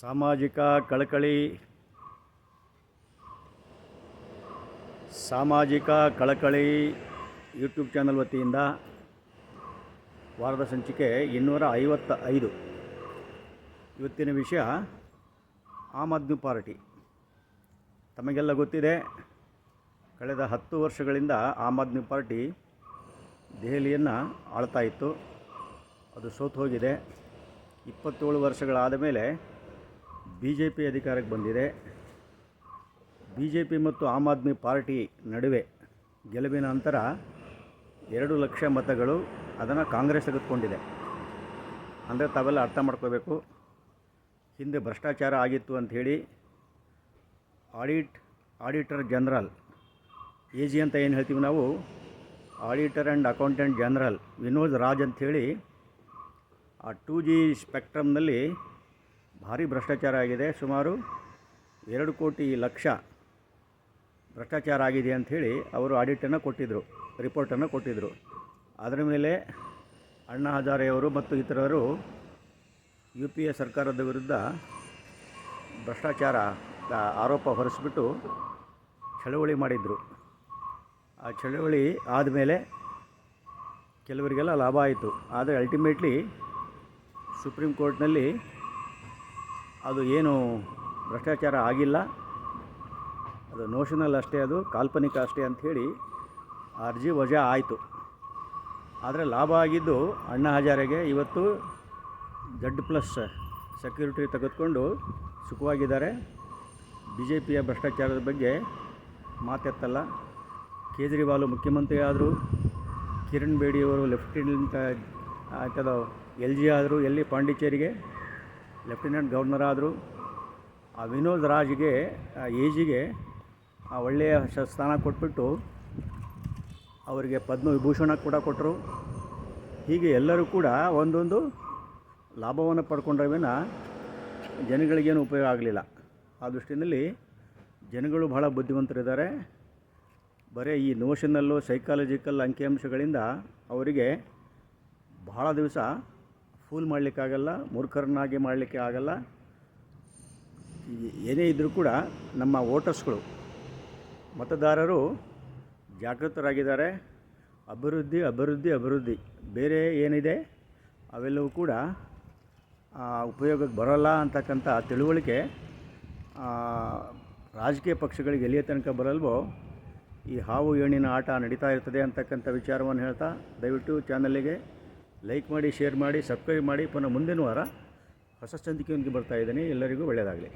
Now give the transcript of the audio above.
ಸಾಮಾಜಿಕ ಕಳಕಳಿ. ಸಾಮಾಜಿಕ ಕಳಕಳಿ ಯೂಟ್ಯೂಬ್ ಚಾನಲ್ ವತಿಯಿಂದ ವಾರದ ಸಂಚಿಕೆ ಇನ್ನೂರ ಐವತ್ತ ಐದು ಇವತ್ತಿನ ವಿಷಯ ಆಮ್ ಆದ್ಮಿ ಪಾರ್ಟಿ. ತಮಗೆಲ್ಲ ಗೊತ್ತಿದೆ, ಕಳೆದ ಹತ್ತು ವರ್ಷಗಳಿಂದ ಆಮ್ ಆದ್ಮಿ ಪಾರ್ಟಿ ದೆಹಲಿಯನ್ನು ಆಳ್ತಾ ಇತ್ತು. ಅದು ಸೋತು ಹೋಗಿದೆ. ಇಪ್ಪತ್ತೇಳು ವರ್ಷಗಳಾದ ಮೇಲೆ ಬಿ ಜೆ ಪಿ ಅಧಿಕಾರಕ್ಕೆ ಬಂದಿದೆ. ಬಿ ಜೆ ಪಿ ಮತ್ತು ಆಮ್ ಆದ್ಮಿ ಪಾರ್ಟಿ ನಡುವೆ ಗೆಲುವಿನ ನಂತರ ಎರಡು ಲಕ್ಷ ಮತಗಳು ಅದನ್ನು ಕಾಂಗ್ರೆಸ್ ತೆಗೆದುಕೊಂಡಿದೆ. ಅಂದರೆ ತಾವೆಲ್ಲ ಅರ್ಥ ಮಾಡ್ಕೋಬೇಕು. ಹಿಂದೆ ಭ್ರಷ್ಟಾಚಾರ ಆಗಿತ್ತು ಅಂಥೇಳಿ audit, auditor general A G ಅಂತ ಏನು ಹೇಳ್ತೀವಿ ನಾವು? Auditor and accountant general Vinod Raj ಅಂಥೇಳಿ ಆ ಟೂ ಜಿ ಸ್ಪೆಕ್ಟ್ರಮ್ನಲ್ಲಿ ಭಾರಿ ಭ್ರಷ್ಟಾಚಾರ ಆಗಿದೆ. ಸುಮಾರು ಎರಡು ಕೋಟಿ ಲಕ್ಷ ಭ್ರಷ್ಟಾಚಾರ ಆಗಿದೆ ಅಂಥೇಳಿ ಅವರು ಆಡಿಟನ್ನು ಕೊಟ್ಟಿದ್ದರು ರಿಪೋರ್ಟನ್ನು ಕೊಟ್ಟಿದ್ದರು ಅದರ ಮೇಲೆ ಅಣ್ಣಾ ಹಜಾರೆಯವರು ಮತ್ತು ಇತರರು ಯು ಪಿ ಎ ಸರ್ಕಾರದ ವಿರುದ್ಧ ಭ್ರಷ್ಟಾಚಾರ ಆರೋಪ ಹೊರಿಸ್ಬಿಟ್ಟು ಚಳವಳಿ ಮಾಡಿದರು. ಆ ಚಳವಳಿ ಆದಮೇಲೆ ಕೆಲವರಿಗೆಲ್ಲ ಲಾಭ ಆಯಿತು. ಆದರೆ ಅಲ್ಟಿಮೇಟ್ಲಿ ಸುಪ್ರೀಂ ಕೋರ್ಟ್ನಲ್ಲಿ ಅದು ಏನು ಭ್ರಷ್ಟಾಚಾರ ಆಗಿಲ್ಲ. ಅದು ನೋಷನಲ್ ಅಷ್ಟೇ ಅದು, ಕಾಲ್ಪನಿಕ ಅಷ್ಟೇ ಅಂಥೇಳಿ ಅರ್ಜಿ ವಜಾ ಆಯಿತು. ಆದರೆ ಲಾಭ ಆಗಿದ್ದು ಅಣ್ಣಾ ಹಜಾರೆಗೆ ಇವತ್ತು ಜಡ್ ಪ್ಲಸ್ ಸೆಕ್ಯೂರಿಟಿ ತೆಗೆದುಕೊಂಡು ಸುಖವಾಗಿದ್ದಾರೆ. ಬಿ ಜೆ ಪಿಯ ಭ್ರಷ್ಟಾಚಾರದ ಬಗ್ಗೆ ಮಾತೆತ್ತಲ್ಲ. ಕೇಜ್ರಿವಾಲ್ ಮುಖ್ಯಮಂತ್ರಿ ಆದರೂ, ಕಿರಣ್ ಬೇಡಿಯವರು ಲೆಫ್ಟಿನೆಂಟ್ ಆಯ್ತದ, ಎಲ್ ಜಿ ಆದರು, ಎಲ್ಲಿ ಪಾಂಡಿಚೇರಿಗೆ ಲೆಫ್ಟಿನೆಂಟ್ ಗವರ್ನರ್ ಆದರು ಆ ವಿನೋದ್ ರಾಜ್ಗೆ ಏಜಿಗೆ, ಆ ಒಳ್ಳೆಯ ಸ್ಥಾನ ಕೊಟ್ಬಿಟ್ಟು ಅವರಿಗೆ ಪದ್ಮವಿಭೂಷಣ ಕೂಡ ಕೊಟ್ಟರು ಹೀಗೆ ಎಲ್ಲರೂ ಕೂಡ ಒಂದೊಂದು ಲಾಭವನ್ನು ಪಡ್ಕೊಂಡ್ರೆ ವಿನ ಜನಗಳಿಗೇನು ಉಪಯೋಗ ಆಗಲಿಲ್ಲ. ಆ ದೃಷ್ಟಿಯಲ್ಲಿ ಜನಗಳು ಬಹಳ ಬುದ್ಧಿವಂತರಿದ್ದಾರೆ. ಬರೀ ಈ ನೋಷನಲ್ಲು ಸೈಕಾಲಜಿಕಲ್ ಅಂಕಿಅಂಶಗಳಿಂದ ಅವರಿಗೆ ಬಹಳ ದಿವಸ ಫೂಲ್ ಮಾಡಲಿಕ್ಕಾಗಲ್ಲ, ಮೂರ್ಖರನ್ನಾಗಿ ಮಾಡಲಿಕ್ಕೆ ಆಗಲ್ಲ. ಏನೇ ಇದ್ದರೂ ಕೂಡ ನಮ್ಮ ವೋಟರ್ಸ್ಗಳು, ಮತದಾರರು ಜಾಗೃತರಾಗಿದ್ದಾರೆ. ಅಭಿವೃದ್ಧಿ ಅಭಿವೃದ್ಧಿ ಅಭಿವೃದ್ಧಿ. ಬೇರೆ ಏನಿದೆ, ಅವೆಲ್ಲವೂ ಕೂಡ ಉಪಯೋಗಕ್ಕೆ ಬರೋಲ್ಲ ಅಂತಕ್ಕಂಥ ತಿಳುವಳಿಕೆ ರಾಜಕೀಯ ಪಕ್ಷಗಳಿಗೆ ಎಲ್ಲಿಯ ತನಕ ಬರಲ್ವೋ, ಈ ಹಾವು ಏಣಿನ ಆಟ ನಡೀತಾ ಇರ್ತದೆ ಅಂತಕ್ಕಂಥ ವಿಚಾರವನ್ನು ಹೇಳ್ತಾ ದಯವಿಟ್ಟು ಚಾನಲ್ಲಿಗೆ ಲೈಕ್ ಮಾಡಿ, ಶೇರ್ ಮಾಡಿ, ಸಬ್ಸ್ಕ್ರೈಬ್ ಮಾಡಿ, ಪುನಃ ಮುಂದಿನ ವಾರ ಹೊಸ ಚಂದಿಕೆಯೊಂದಿಗೆ ಬರ್ತಾ ಇದ್ದೀನಿ. ಎಲ್ಲರಿಗೂ ಒಳ್ಳೆಯದಾಗಲಿ.